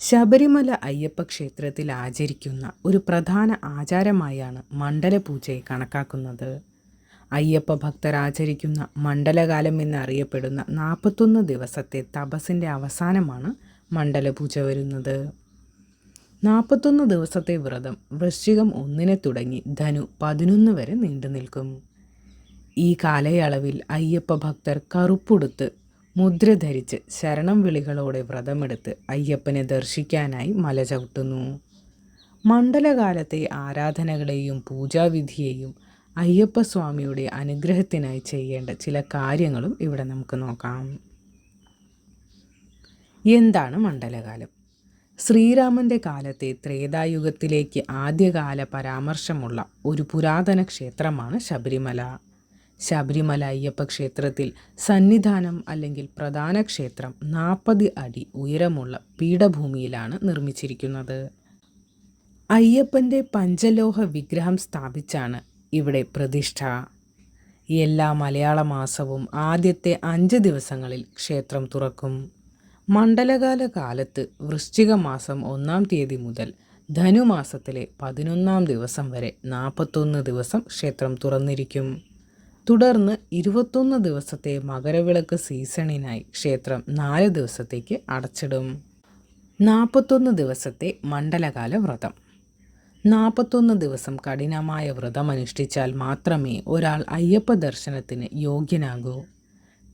ശബരിമല അയ്യപ്പ ക്ഷേത്രത്തിൽ ആചരിക്കുന്ന ഒരു പ്രധാന ആചാരമായാണ് മണ്ഡലപൂജയെ കണക്കാക്കുന്നത്. അയ്യപ്പ ഭക്തർ ആചരിക്കുന്ന മണ്ഡലകാലം എന്നറിയപ്പെടുന്ന നാൽപ്പത്തൊന്ന് ദിവസത്തെ തപസ്സിന്റെ അവസാനമാണ് മണ്ഡലപൂജ വരുന്നത്. നാൽപ്പത്തൊന്ന് ദിവസത്തെ വ്രതം വൃശ്ചികം ഒന്നിനെ തുടങ്ങി ധനു പതിനൊന്ന് വരെ നീണ്ടു നിൽക്കും ഈ കാലയളവിൽ അയ്യപ്പ ഭക്തർ കറുപ്പുടുത്ത് മുദ്ര ധരിച്ച് ശരണം വിളികളോടെ വ്രതമെടുത്ത് അയ്യപ്പനെ ദർശിക്കാനായി മല ചവിട്ടുന്നു. മണ്ഡലകാലത്തെ ആരാധനകളെയും പൂജാവിധിയെയും അയ്യപ്പസ്വാമിയുടെ അനുഗ്രഹത്തിനായി ചെയ്യേണ്ട ചില കാര്യങ്ങളും ഇവിടെ നമുക്ക് നോക്കാം. എന്താണ് മണ്ഡലകാലം? ശ്രീരാമന്റെ കാലത്തെ ത്രേതായുഗത്തിലേക്ക് ആദ്യകാല പരാമർശമുള്ള ഒരു പുരാതന ക്ഷേത്രമാണ് ശബരിമല. ശബരിമല അയ്യപ്പ ക്ഷേത്രത്തിൽ സന്നിധാനം അല്ലെങ്കിൽ പ്രധാന ക്ഷേത്രം നാൽപ്പത് അടി ഉയരമുള്ള പീഠഭൂമിയിലാണ് നിർമ്മിച്ചിരിക്കുന്നത്. അയ്യപ്പന്റെ പഞ്ചലോഹ വിഗ്രഹം സ്ഥാപിച്ചാണ് ഇവിടെ പ്രതിഷ്ഠ. എല്ലാ മലയാള മാസവും ആദ്യത്തെ അഞ്ച് ദിവസങ്ങളിൽ ക്ഷേത്രം തുറക്കും. മണ്ഡലകാല കാലത്ത് വൃശ്ചിക മാസം ഒന്നാം തീയതി മുതൽ ധനുമാസത്തിലെ പതിനൊന്നാം ദിവസം വരെ നാൽപ്പത്തൊന്ന് ദിവസം ക്ഷേത്രം തുറന്നിരിക്കും. തുടർന്ന് ഇരുപത്തൊന്ന് ദിവസത്തെ മകരവിളക്ക് സീസണിനായി ക്ഷേത്രം നാല് ദിവസത്തേക്ക് അടച്ചിടും. നാൽപ്പത്തൊന്ന് ദിവസത്തെ മണ്ഡലകാല വ്രതം. നാൽപ്പത്തൊന്ന് ദിവസം കഠിനമായ വ്രതം അനുഷ്ഠിച്ചാൽ മാത്രമേ ഒരാൾ അയ്യപ്പ ദർശനത്തിന് യോഗ്യനാകൂ.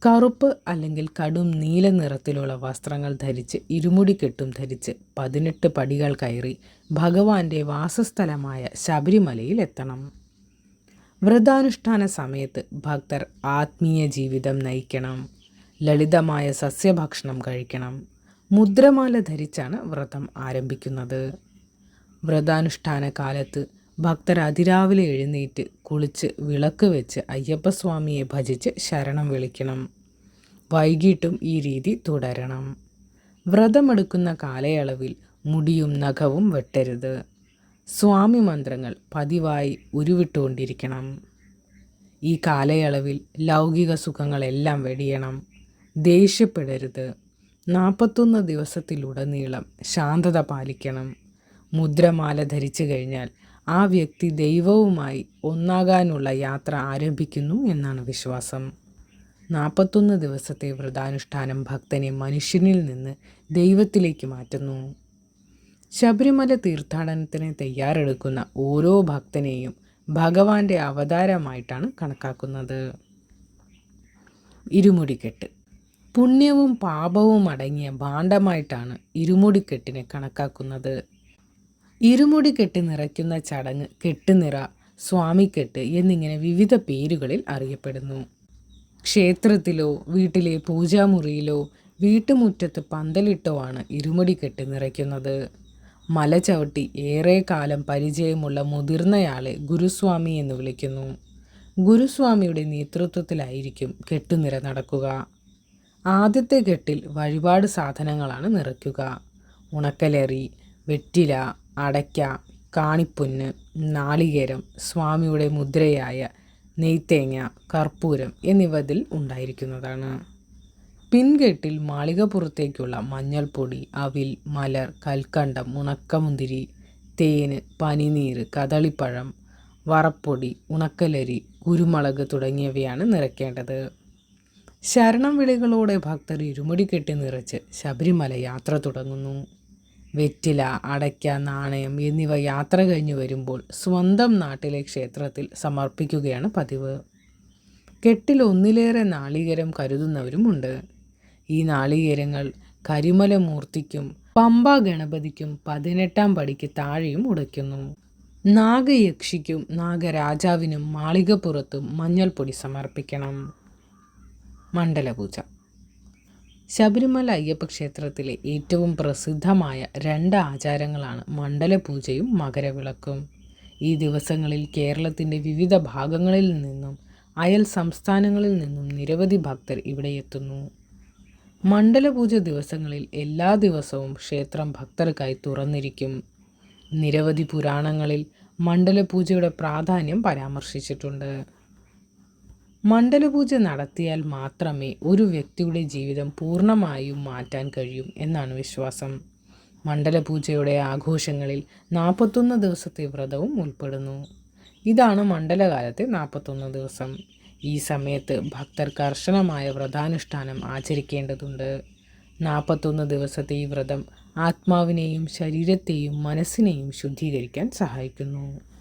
കറുപ്പ് അല്ലെങ്കിൽ കടും നീല നിറത്തിലുള്ള വസ്ത്രങ്ങൾ ധരിച്ച് ഇരുമുടിക്കെട്ടും ധരിച്ച് പതിനെട്ട് പടികൾ കയറി ഭഗവാന്റെ വാസസ്ഥലമായ ശബരിമലയിൽ എത്തണം. വ്രതാനുഷ്ഠാന സമയത്ത് ഭക്തർ ആത്മീയ ജീവിതം നയിക്കണം. ലളിതമായ സസ്യഭക്ഷണം കഴിക്കണം. മുദ്രമാല ധരിച്ചാണ് വ്രതം ആരംഭിക്കുന്നത്. വ്രതാനുഷ്ഠാന കാലത്ത് ഭക്തർ അതിരാവിലെ എഴുന്നേറ്റ് കുളിച്ച് വിളക്ക് വെച്ച് അയ്യപ്പസ്വാമിയെ ഭജിച്ച് ശരണം വിളിക്കണം. വൈകിട്ടും ഈ രീതി തുടരണം. വ്രതമെടുക്കുന്ന കാലയളവിൽ മുടിയും നഖവും വെട്ടരുത്. സ്വാമി മന്ത്രങ്ങൾ പതിവായി ഉരുവിട്ടുകൊണ്ടിരിക്കണം. ഈ കാലയളവിൽ ലൗകിക സുഖങ്ങളെല്ലാം വെടിയണം. ദേഷ്യപ്പെടരുത്. നാൽപ്പത്തൊന്ന് ദിവസത്തിലുടനീളം ശാന്തത പാലിക്കണം. മുദ്രമാല ധരിച്ചു കഴിഞ്ഞാൽ ആ വ്യക്തി ദൈവവുമായി ഒന്നാകാനുള്ള യാത്ര ആരംഭിക്കുന്നു എന്നാണ് വിശ്വാസം. നാൽപ്പത്തൊന്ന് ദിവസത്തെ വ്രതാനുഷ്ഠാനം ഭക്തനെ മനുഷ്യനിൽ നിന്ന് ദൈവത്തിലേക്ക് മാറ്റുന്നു. ശബരിമല തീർത്ഥാടനത്തിന് തയ്യാറെടുക്കുന്ന ഓരോ ഭക്തനെയും ഭഗവാന്റെ അവതാരമായിട്ടാണ് കണക്കാക്കുന്നത്. ഇരുമുടിക്കെട്ട്. പുണ്യവും പാപവും അടങ്ങിയ ഭാണ്ഡമായിട്ടാണ് ഇരുമുടിക്കെട്ടിനെ കണക്കാക്കുന്നത്. ഇരുമുടിക്കെട്ട് നിറയ്ക്കുന്ന ചടങ്ങ് കെട്ടുനിറ സ്വാമിക്കെട്ട് എന്നിങ്ങനെ വിവിധ പേരുകളിൽ അറിയപ്പെടുന്നു. ക്ഷേത്രത്തിലോ വീട്ടിലെ പൂജാമുറിയിലോ വീട്ടുമുറ്റത്ത് പന്തലിട്ടോ ആണ് ഇരുമുടിക്കെട്ട് നിറയ്ക്കുന്നത്. മല ചവിട്ടി ഏറെ കാലം പരിചയമുള്ള മുതിർന്നയാളെ ഗുരുസ്വാമി എന്ന് വിളിക്കുന്നു. ഗുരുസ്വാമിയുടെ നേതൃത്വത്തിലായിരിക്കും കെട്ടുനിര നടക്കുക. ആദ്യത്തെ കെട്ടിൽ വഴിപാട് സാധനങ്ങളാണ് നിറയ്ക്കുക. ഉണക്കലേറി വെറ്റില അടയ്ക്ക കാണിപ്പുന്ന് നാളികേരം സ്വാമിയുടെ മുദ്രയായ നെയ്ത്തേങ്ങ കർപ്പൂരം എന്നിവ ഇതിൽ ഉണ്ടായിരിക്കുന്നതാണ്. പിൻകെട്ടിൽ മാളികപ്പുറത്തേക്കുള്ള മഞ്ഞൾപ്പൊടി അവിൽ മലർ കൽക്കണ്ടം ഉണക്കമുന്തിരി തേന് പനിനീര് കദളിപ്പഴം വറപ്പൊടി ഉണക്കലരി കുരുമുളക് തുടങ്ങിയവയാണ് നിറയ്ക്കേണ്ടത്. ശരണം വിളികളോടെ ഭക്തർ ഇരുമുടി കെട്ടി നിറച്ച് ശബരിമല യാത്ര തുടങ്ങുന്നു. വെറ്റില അടയ്ക്ക നാണയം എന്നിവ യാത്ര കഴിഞ്ഞു വരുമ്പോൾ സ്വന്തം നാട്ടിലെ ക്ഷേത്രത്തിൽ സമർപ്പിക്കുകയാണ് പതിവ്. കെട്ടിൽ ഒന്നിലേറെ നാളികേരം കരുതുന്നവരുമുണ്ട്. ഈ നാളികേരങ്ങൾ കരിമലമൂർത്തിക്കും പമ്പ ഗണപതിക്കും പതിനെട്ടാം പടിക്ക് താഴെയും ഉടയ്ക്കുന്നു. നാഗയക്ഷിക്കും നാഗരാജാവിനും മാളികപ്പുറത്തും മഞ്ഞൾപ്പൊടി സമർപ്പിക്കണം. മണ്ഡലപൂജ. ശബരിമല അയ്യപ്പ ക്ഷേത്രത്തിലെ ഏറ്റവും പ്രസിദ്ധമായ രണ്ട് ആചാരങ്ങളാണ് മണ്ഡലപൂജയും മകരവിളക്കും. ഈ ദിവസങ്ങളിൽ കേരളത്തിന്റെ വിവിധ ഭാഗങ്ങളിൽ നിന്നും അയൽ സംസ്ഥാനങ്ങളിൽ നിന്നും നിരവധി ഭക്തർ ഇവിടെ എത്തുന്നു. മണ്ഡലപൂജ ദിവസങ്ങളിൽ എല്ലാ ദിവസവും ക്ഷേത്രം ഭക്തർക്കായി തുറന്നിരിക്കും. നിരവധി പുരാണങ്ങളിൽ മണ്ഡലപൂജയുടെ പ്രാധാന്യം പരാമർശിച്ചിട്ടുണ്ട്. മണ്ഡലപൂജ നടത്തിയാൽ മാത്രമേ ഒരു വ്യക്തിയുടെ ജീവിതം പൂർണമായും മാറ്റാൻ കഴിയും എന്നാണ് വിശ്വാസം. മണ്ഡലപൂജയുടെ ആഘോഷങ്ങളിൽ നാൽപ്പത്തൊന്ന് ദിവസത്തെ വ്രതവും ഉൾപ്പെടുന്നു. ഇതാണ് മണ്ഡലകാലത്തെ നാൽപ്പത്തൊന്ന് ദിവസം. ഈ സമയത്ത് ഭക്തർ കർശനമായ വ്രതാനുഷ്ഠാനം ആചരിക്കേണ്ടതുണ്ട്. നാൽപ്പത്തൊന്ന് ദിവസത്തെ ഈ വ്രതം ആത്മാവിനെയും ശരീരത്തെയും മനസ്സിനെയും ശുദ്ധീകരിക്കാൻ സഹായിക്കുന്നു.